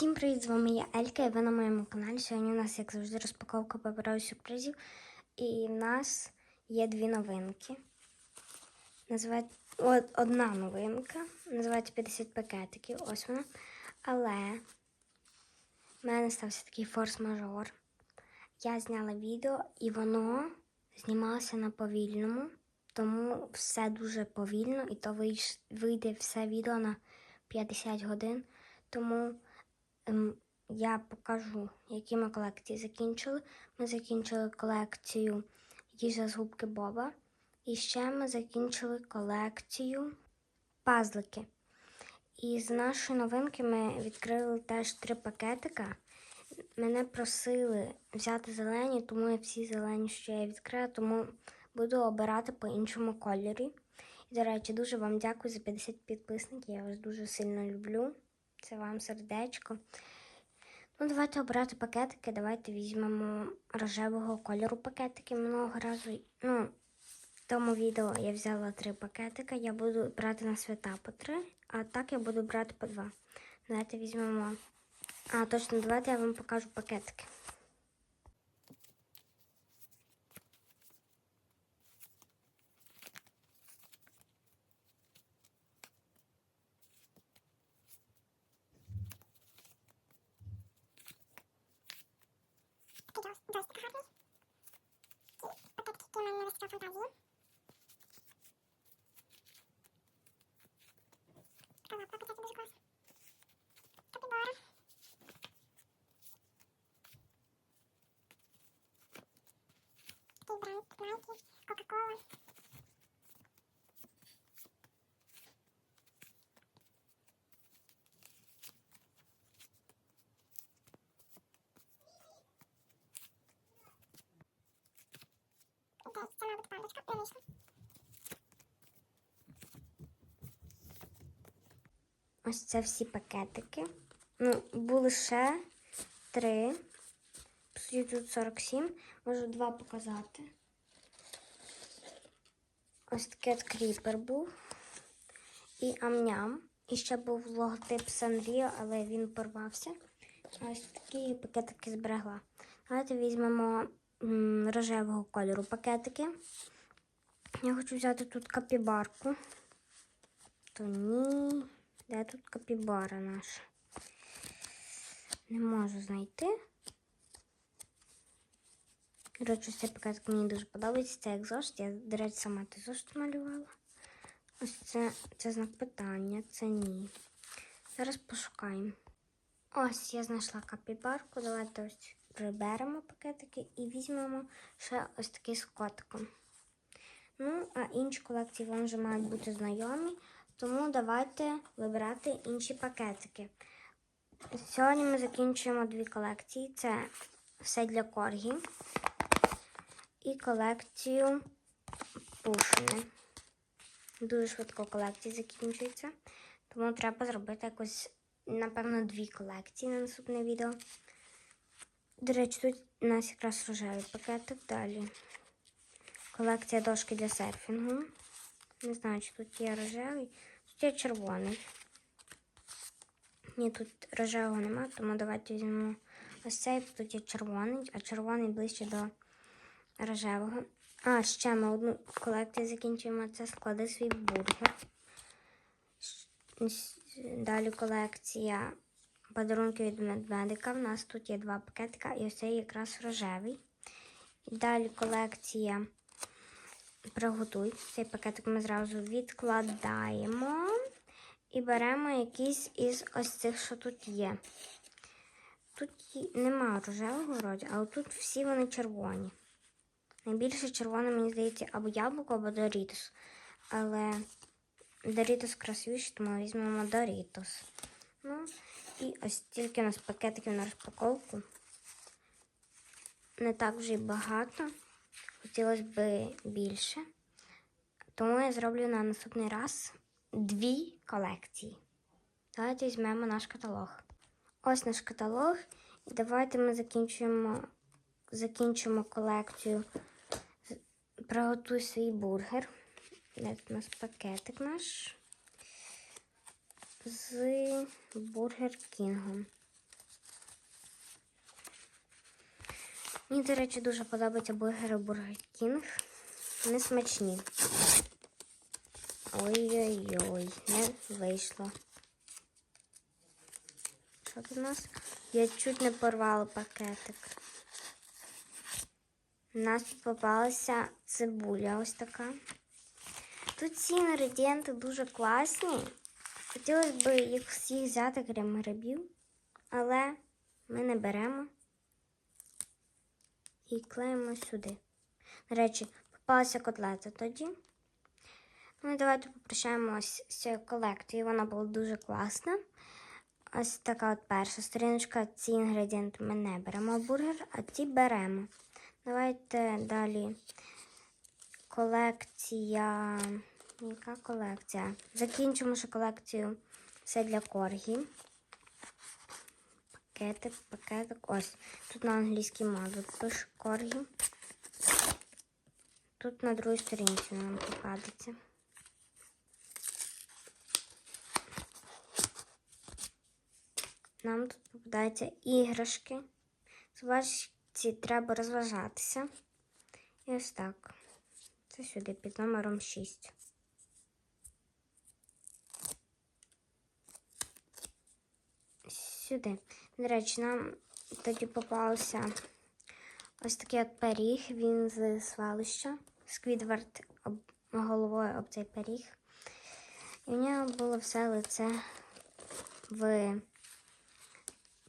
Всім привіт, з вами я Елька, і ви на моєму каналі. Сьогодні у нас, як завжди, розпаковка паперових сюрпризів. І в нас є дві новинки. Називає... Одна новинка. Називається 50 пакетиків. Ось вона. Але в мене стався такий форс-мажор. Я зняла відео і воно знімалося на повільному, тому все дуже повільно, і то вийш- вийде все відео на 50 годин. Тому я покажу, які ми колекції закінчили. Ми закінчили колекцію їжа з губки Боба. І ще ми закінчили колекцію пазлики. І з нашої новинки ми відкрили теж три пакетика. Мене просили взяти зелені, тому я всі зелені, що я відкрила, тому буду обирати по іншому кольорі. І, до речі, дуже вам дякую за 50 підписників. Я вас дуже сильно люблю. Це вам сердечко. Ну, давайте обрати пакетики. Давайте візьмемо рожевого кольору пакетики минулого разу. Ну, в тому відео я взяла три пакетика. Я буду брати на свята по три, а так я буду брати по два. Давайте візьмемо. А, точно, давайте я вам покажу пакетики. Такий дос- досить гарний. Ці пакетики у мене невисока фантазія. Така лапка пакету дуже класна. Капібара. Такий бренд Nike, Coca-Cola. Десь це, мабуть. Ось це всі пакетики. Ну, були ще три. Тут 47. Можу два показати. Ось такий от кріпер був. І амням. І ще був логотип Санріо, але він порвався. Ось такі пакетики зберегла. Давайте візьмемо м, рожевого кольору пакетики. Я хочу взяти тут капібарку. То ні. Де тут капібара наша? Не можу знайти. Коротше, цей пакетик мені дуже подобається. Це як зошит. Я, до речі, сама той зошит малювала. Ось це, це знак питання, це ні. Зараз пошукаємо. Ось я знайшла капібарку. Давайте ось приберемо пакетики і візьмемо ще ось такий з котиком. Ну, а інші колекції вам вже мають бути знайомі. Тому давайте вибирати інші пакетики. Сьогодні ми закінчуємо дві колекції: це все для коргі і колекцію пушини. Дуже швидко колекції закінчуються. Тому треба зробити якось, напевно, дві колекції на наступне відео. До речі, тут у нас якраз рожевий пакетик далі. Колекція дошки для серфінгу. Не знаю, чи тут є рожевий. Тут є червоний. Ні, тут рожевого нема, тому давайте візьмемо ось цей. Тут є червоний, а червоний ближче до рожевого. А, ще ми одну колекцію закінчуємо. Це склади свій бургер. Далі колекція подарунки від медведика. У нас тут є два пакетика, і ось цей якраз рожевий. Далі колекція приготуй. Цей пакетик ми зразу відкладаємо і беремо якийсь із ось цих, що тут є. Тут нема рожевого вроді, а тут всі вони червоні. Найбільше червоне, мені здається, або яблуко, або Дорітос. Але Дорітос красивіший, тому візьмемо Дорітос. Ну, і ось тільки у нас пакетиків на розпаковку. Не так вже й багато. Хотілося б більше. Тому я зроблю на наступний раз дві колекції. Давайте візьмемо наш каталог. Ось наш каталог. І давайте ми закінчуємо, закінчимо колекцію. Приготуй свій бургер. Де у нас пакетик наш з Бургер Кінгом. Мені, до речі, дуже подобаються бургери Burger King. Вони смачні. Ой-ой-ой, не вийшло. Що тут у нас? Я чуть не порвала пакетик. У нас тут попалася цибуля ось така. Тут ці інгредієнти дуже класні. Хотілося б їх всіх взяти, крім грибів, але ми не беремо і клеїмо сюди. До речі, попалася котлета тоді. Ну і давайте попрощаємось з цією колекцією. Вона була дуже класна. Ось така от перша сторіночка. Ці інгредієнти ми не беремо бургер, а ці беремо. Давайте далі. Колекція. Яка колекція? Закінчимо ще колекцію. Все для коргі. Пакетик, пакетик. Ось. Тут на англійській мові пише коргі. Тут на другій сторінці нам попадеться. Нам тут попадаються іграшки. Собачці треба розважатися. І ось так. Це сюди під номером 6. Сюди. До речі, нам тоді попався ось такий от пиріг. Він з свалища. Сквідвард об, головою об цей пиріг. І в нього було все лице в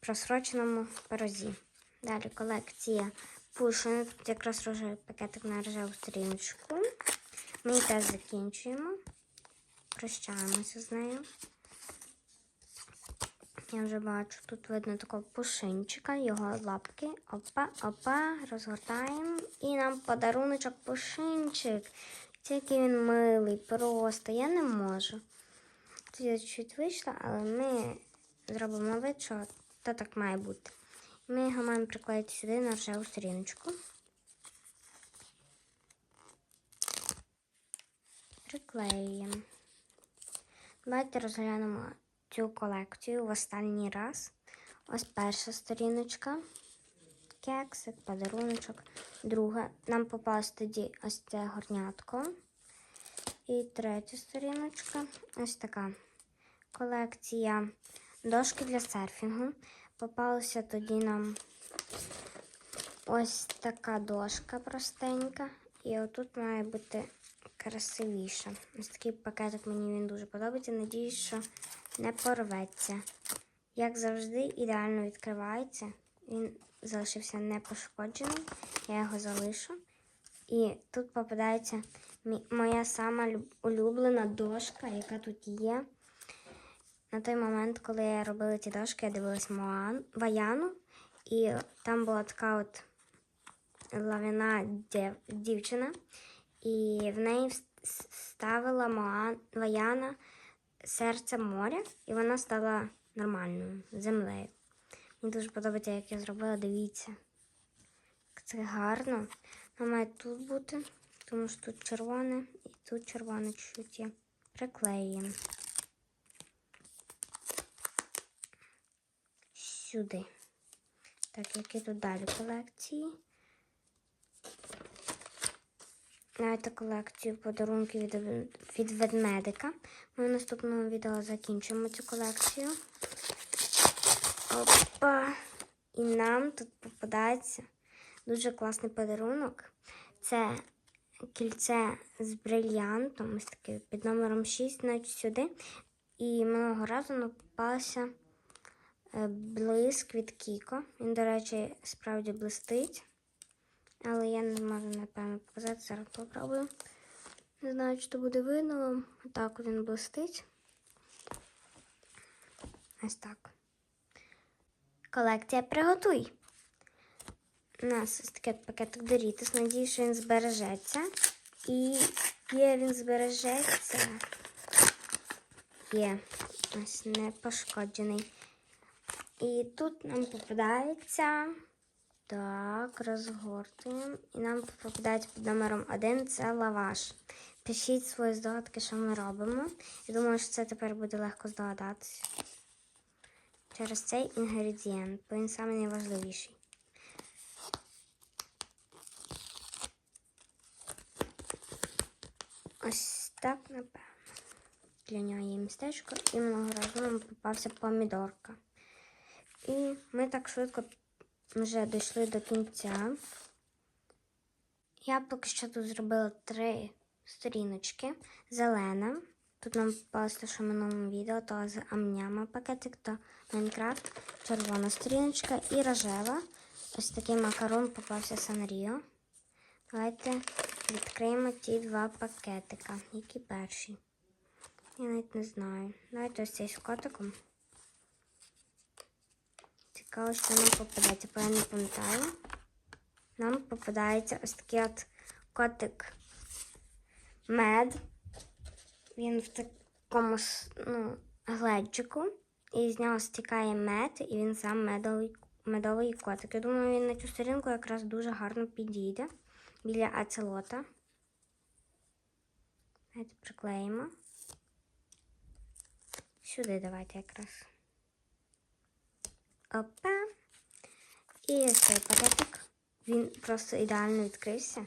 просроченому порозі. Далі колекція пушин. Тут якраз рожевий пакетик на рожеву сторіночку. Ми теж закінчуємо. Прощаємося з нею. Я вже бачу, тут видно такого пушинчика, його лапки. Опа, опа, розгортаємо. І нам подаруночок пушинчик. Який він милий, просто. Я не можу. Тут я чуть вийшла, але ми зробимо вид, що то так має бути. Ми його маємо приклеїти сюди на ржаву сторіночку. Приклеюємо. Давайте розглянемо цю колекцію в останній раз. Ось перша сторіночка. Кексик, подаруночок. Друга. Нам попалось тоді ось це горнятко. І третя сторіночка. Ось така колекція дошки для серфінгу. Попалася тоді нам ось така дошка простенька. І отут має бути красивіше. Ось такий пакетик мені він дуже подобається. Надіюсь, що не порветься. Як завжди, ідеально відкривається. Він залишився непошкоджений. Я його залишу. І тут попадається моя сама улюблена дошка, яка тут є. На той момент, коли я робила ці дошки, я дивилась Моан, Ваяну, і там була така от лавіна дів, дівчина, і в неї ставила Моан, Ваяна серце моря, і вона стала нормальною землею. Мені дуже подобається, як я зробила, дивіться. Це гарно. Вона має тут бути, тому що тут червоне і тут червоне чуть є. Приклеюємо. Сюди. Так, які тут далі колекції? Давайте колекцію подарунків від, від ведмедика. Ми в наступному відео закінчимо цю колекцію. Опа! І нам тут попадається дуже класний подарунок. Це кільце з брильянтом, ось таке під номером 6, навіть сюди. І минулого разу нам попався е, блиск від Кіко. Він, до речі, справді блистить. Але я не можу, напевно, показати. Зараз попробую. Не знаю, чи то буде видно. Так він блистить. Ось так. Колекція приготуй. У нас ось от пакетик Doritos. Надію, що він збережеться. І є він збережеться. Є. Ось не пошкоджений. І тут нам попадається. Так, розгортуємо. І нам попадається під номером 1 це лаваш. Пишіть свої здогадки, що ми робимо. Я думаю, що це тепер буде легко здогадатися. Через цей інгредієнт, бо він саме найважливіший. Ось так, напевно. Для нього є містечко і минулого разу нам попався помідорка. І ми так швидко вже дійшли до кінця. Я поки що тут зробила три сторіночки. Зелена. Тут нам попалося що в минулому відео, то з амняма пакетик, то Майнкрафт, червона сторіночка і рожева. Ось такий макарон попався Санріо. Давайте відкриємо ті два пакетика. Які перші? Я навіть не знаю. Давайте ось цей з котиком. Цікаво, що нам попадається, бо я не пам'ятаю. Нам попадається ось такий от котик мед. Він в такому ну, глечику. І з нього стікає мед, і він сам медовий, медовий котик. Я думаю, він на цю сторінку якраз дуже гарно підійде біля ацелота. Давайте приклеїмо. Сюди давайте якраз. Опа. І цей пакетик. Він просто ідеально відкрився.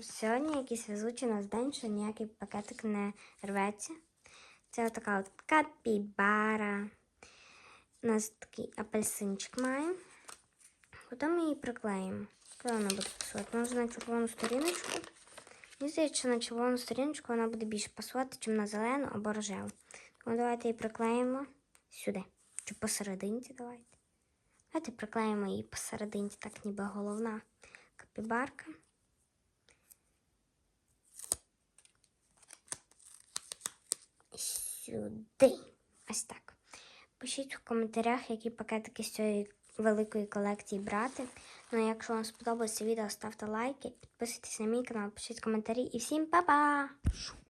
Сьогодні якийсь везучий нас день, що ніякий пакетик не рветься. Це така от капібара. У нас такий апельсинчик має. Потім її приклеїмо. Коли вона буде пасувати? Може на червону сторіночку. Мені здається, на червону сторіночку вона буде більше пасувати, ніж на зелену або рожеву. Тому давайте її приклеїмо сюди. Чи посерединці давайте. Давайте приклеїмо її посерединці, так ніби головна капібарка. Сюди. Ось так. Пишіть в коментарях, які пакетики з цієї великої колекції брати. Ну, а якщо вам сподобалося відео, ставте лайки, підписуйтесь на мій канал, пишіть коментарі і всім па-па!